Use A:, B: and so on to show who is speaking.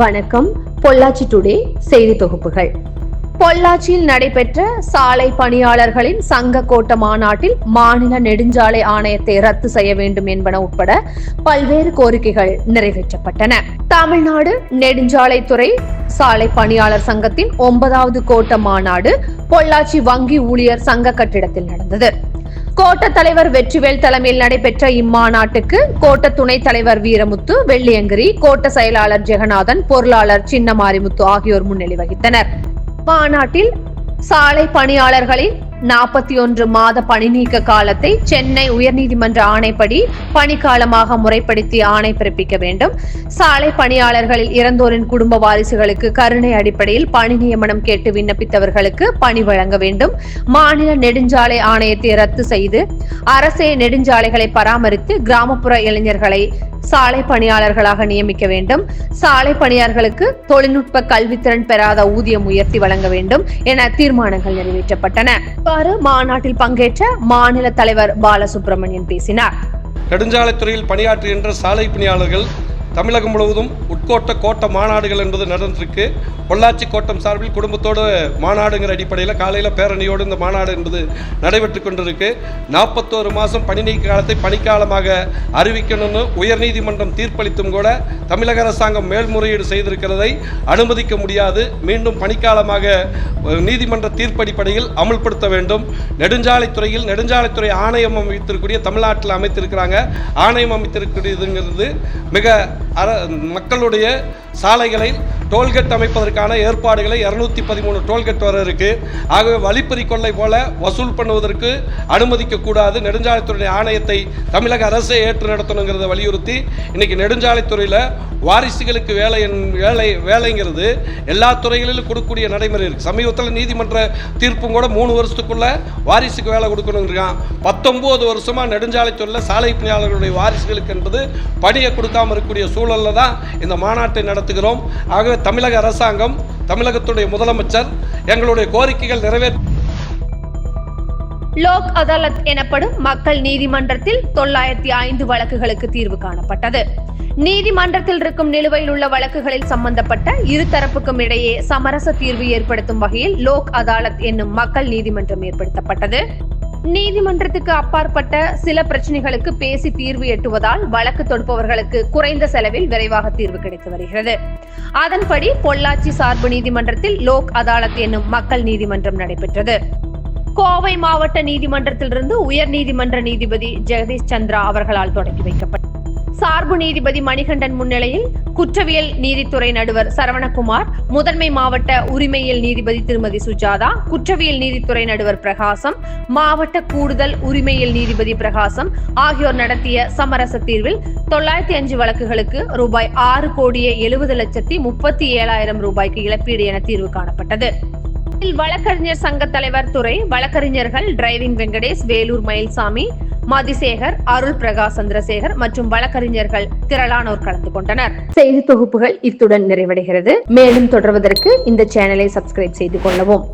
A: வணக்கம். பொள்ளாச்சி டுடே செய்தி தொகுப்புகள். பொள்ளாச்சியில் நடைபெற்ற சாலை பணியாளர்களின் சங்க கோட்ட மாநாட்டில் மாநில நெடுஞ்சாலை ஆணையத்தை ரத்து செய்ய வேண்டும் என்பன உட்பட பல்வேறு கோரிக்கைகள் நிறைவேற்றப்பட்டன. தமிழ்நாடு நெடுஞ்சாலைத்துறை சாலை பணியாளர் சங்கத்தின் ஒன்பதாவது கோட்ட மாநாடு பொள்ளாச்சி வங்கி ஊழியர் சங்க கட்டிடத்தில் நடந்தது. கோட்ட தலைவர் வெற்றிவேல் தலைமையில் நடைபெற்ற இம்மாநாட்டுக்கு கோட்ட துணைத் தலைவர் வீரமுத்து வெள்ளியங்கிரி கோட்ட செயலாளர் ஜெகநாதன் பொருளாளர் சின்னமாரிமுத்து ஆகியோர் முன்னிலை வகித்தனர். மாநாட்டில் சாலை பணியாளர்களின் நாற்பத்தி ஒன்று மாத பணி நீக்க காலத்தை சென்னை உயர்நீதிமன்ற ஆணைப்படி பணிக்காலமாக முறைப்படுத்தி ஆணை பிறப்பிக்க வேண்டும். சாலை பணியாளர்களில் இறந்தோரின் குடும்ப வாரிசுகளுக்கு கருணை அடிப்படையில் பணி நியமனம் கேட்டு விண்ணப்பித்தவர்களுக்கு பணி வழங்க வேண்டும். மாநில நெடுஞ்சாலை ஆணையத்தை ரத்து செய்து அரசே நெடுஞ்சாலைகளை பராமரித்து கிராமப்புற இளைஞர்களை சாலை பணியாளர்களாக நியமிக்க வேண்டும். சாலை பணியாளர்களுக்கு தொழில்நுட்ப கல்வித்திறன் பெறாத ஊதியம் உயர்த்தி வழங்க வேண்டும் என தீர்மானங்கள் நிறைவேற்றப்பட்டன. இவ்வாறு மாநாட்டில் பங்கேற்ற மாநில தலைவர் பாலசுப்ரமணியன் பேசினார்.
B: நெடுஞ்சாலைத்துறையில் பணியாற்றுகின்ற சாலை பணியாளர்கள் தமிழகம் முழுவதும் உட்கோட்ட கோட்ட மாநாடுகள் என்பது நடந்திருக்கு. பொள்ளாச்சி கோட்டம் சார்பில் குடும்பத்தோடு மாநாடுங்கிற அடிப்படையில் காலையில் பேரணியோடு இந்த மாநாடு என்பது நடைபெற்று கொண்டிருக்கு. நாற்பத்தோரு மாதம் பணி நீக்க காலத்தை பணிக்காலமாக அறிவிக்கணும்னு உயர்நீதிமன்றம் தீர்ப்பளித்தும் கூட தமிழக அரசாங்கம் மேல்முறையீடு செய்திருக்கிறதை அனுமதிக்க முடியாது. மீண்டும் பணிக்காலமாக நீதிமன்ற நீதிமன்ற தீர்ப்படிப்படையில் அமுல்படுத்த வேண்டும். நெடுஞ்சாலைத்துறையில் நெடுஞ்சாலைத்துறை ஆணையம் அமைத்திருக்கக்கூடிய தமிழ்நாட்டில் அமைத்திருக்கிறாங்க. ஆணையம் அமைத்திருக்கூடியதுங்கிறது மிக மக்களுடைய சாலைகளை டோல்கேட் அமைப்பதற்கான ஏற்பாடுகளை இரநூத்தி பதிமூணு டோல்கேட் வர இருக்கு. ஆகவே வழிப்பறி கொள்ளை போல வசூல் பண்ணுவதற்கு அனுமதிக்க கூடாது. நெடுஞ்சாலைத்துறை ஆணையத்தை தமிழக அரசே ஏற்று நடத்தணுங்கிறத வலியுறுத்தி இன்னைக்கு நெடுஞ்சாலைத்துறையில் வாரிசுகளுக்கு வேலை வேலை வேலைங்கிறது எல்லா துறைகளிலும் கொடுக்கக்கூடிய நடைமுறை இருக்கு. சமீபத்தில் நீதிமன்ற தீர்ப்பும் கூட மூணு வருஷத்துக்குள்ள வாரிசுக்கு வேலை கொடுக்கணுங்கிறான் பத்தொன்பது வருஷமா நெடுஞ்சாலைத்துறையில் சாலை பணியாளர்களுடைய வாரிசுகளுக்கு என்பது பணியை கொடுக்காமல் இருக்கக்கூடிய சூழல்ல தான் இந்த மாநாட்டை நடத்துகிறோம். ஆகவே தமிழக அரசாங்கம் தமிழகத்துடைய முதலமைச்சர் எங்களுடைய கோரிக்கைகள் நிறைவேற்ற
A: லோக் அதாலத் எனப்படும் மக்கள் நீதிமன்றத்தில் தொள்ளாயிரத்தி ஐந்து வழக்குகளுக்கு தீர்வு காணப்பட்டது. நீதிமன்றத்தில் இருக்கும் நிலுவையில் உள்ள வழக்குகளில் சம்பந்தப்பட்ட இரு தரப்புக்கும் இடையே சமரச தீர்வு ஏற்படுத்தும் வகையில் லோக் அதாலத் என்னும் மக்கள் நீதிமன்றம் ஏற்படுத்தப்பட்டது. நீதிமன்றத்துக்கு அப்பாற்பட்ட சில பிரச்சனைகளுக்கு பேசி தீர்வு எட்டுவதால் வழக்கு தொடுப்பவர்களுக்கு குறைந்த செலவில் விரைவாக தீர்வு கிடைத்து வருகிறது. அதன்படி பொள்ளாச்சி சார்பு நீதிமன்றத்தில் லோக் அதாலத் என்னும் மக்கள் நீதிமன்றம் நடைபெற்றது. கோவை மாவட்ட நீதிமன்றத்திலிருந்து உயர் நீதிமன்ற நீதிபதி ஜெகதீஷ் சந்திரா அவர்களால் தொடங்கி வைக்கப்பட்டது. சார்பு நீதிபதி மணிகண்டன் முன்னிலையில் குற்றவியல் நீதித்துறை நடுவர் சரவணகுமார் முதன்மை மாவட்ட உரிமையியல் நீதிபதி திருமதி சுஜாதா குற்றவியல் நீதித்துறை நடுவர் பிரகாசம் மாவட்ட கூடுதல் உரிமையியல் நீதிபதி பிரகாசம் ஆகியோர் நடத்திய சமரச தீர்வில் தொள்ளாயிரத்தி அஞ்சு வழக்குகளுக்கு ரூபாய் ஆறு கோடியே எழுபது லட்சத்தி முப்பத்தி ஏழாயிரம் ரூபாய்க்கு இழப்பீடு என தீர்வு காணப்பட்டது. இதில் வழக்கறிஞர் சங்க தலைவர் துறை வழக்கறிஞர்கள் டிரைவிங் வெங்கடேஷ் வேலூர் மயில்சாமி மதிசேகர் அருள் பிரகாஷ் சந்திரசேகர் மற்றும் வழக்கறிஞர்கள் திரளானோர் கலந்து கொண்டனர். செய்தி தொகுப்புகள் இத்துடன் நிறைவடைகிறது. மேலும் தொடர்வதற்கு இந்த சேனலை சப்ஸ்கிரைப் செய்து கொள்ளவும்.